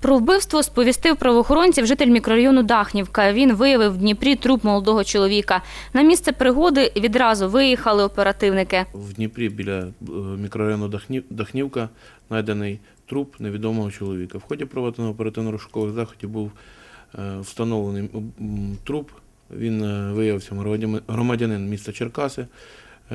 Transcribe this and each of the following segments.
Про вбивство сповістив правоохоронців житель мікрорайону Дахнівка. Він виявив в Дніпрі труп молодого чоловіка. На місце пригоди відразу виїхали оперативники. В Дніпрі біля е, мікрорайону Дахнівка знайдений труп невідомого чоловіка. В ході проведених оперативно-розшукових заходів був е, встановлений труп. Він е, виявився громадянин міста Черкаси,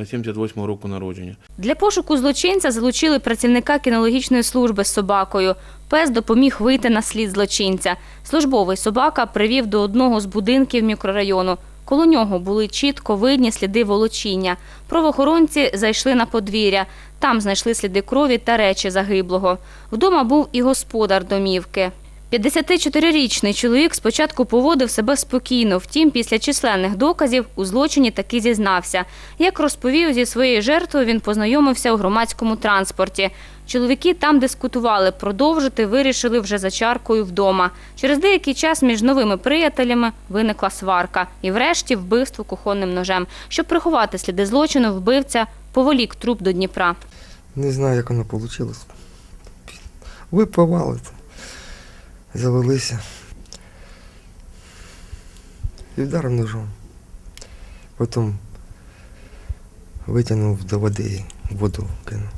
78-го року народження. Для пошуку злочинця залучили працівника кінологічної служби з собакою. Пес допоміг вийти на слід злочинця. Службовий собака привів до одного з будинків мікрорайону. Коло нього були чітко видні сліди волочіння. Правоохоронці зайшли на подвір'я. Там знайшли сліди крові та речі загиблого. Вдома був і господар домівки. 54-річний чоловік спочатку поводив себе спокійно, втім, після численних доказів у злочині таки зізнався. Як розповів зі своєю жертвою, він познайомився у громадському транспорті. Чоловіки там дискутували, продовжити вирішили вже за чаркою вдома. Через деякий час між новими приятелями виникла сварка. І врешті вбивство кухонним ножем. Щоб приховати сліди злочину, вбивця поволік труп до Дніпра. Не знаю, як воно вийшло. Випивали, завелися. І вдарив ножом. Потім витягнув до води воду кинув.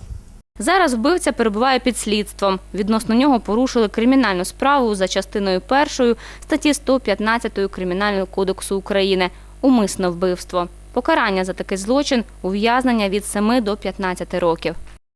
Зараз вбивця перебуває під слідством. Відносно нього порушили кримінальну справу за частиною першою статті 115 Кримінального кодексу України умисне вбивство. Покарання за такий злочин ув'язнення від 7 до 15 років.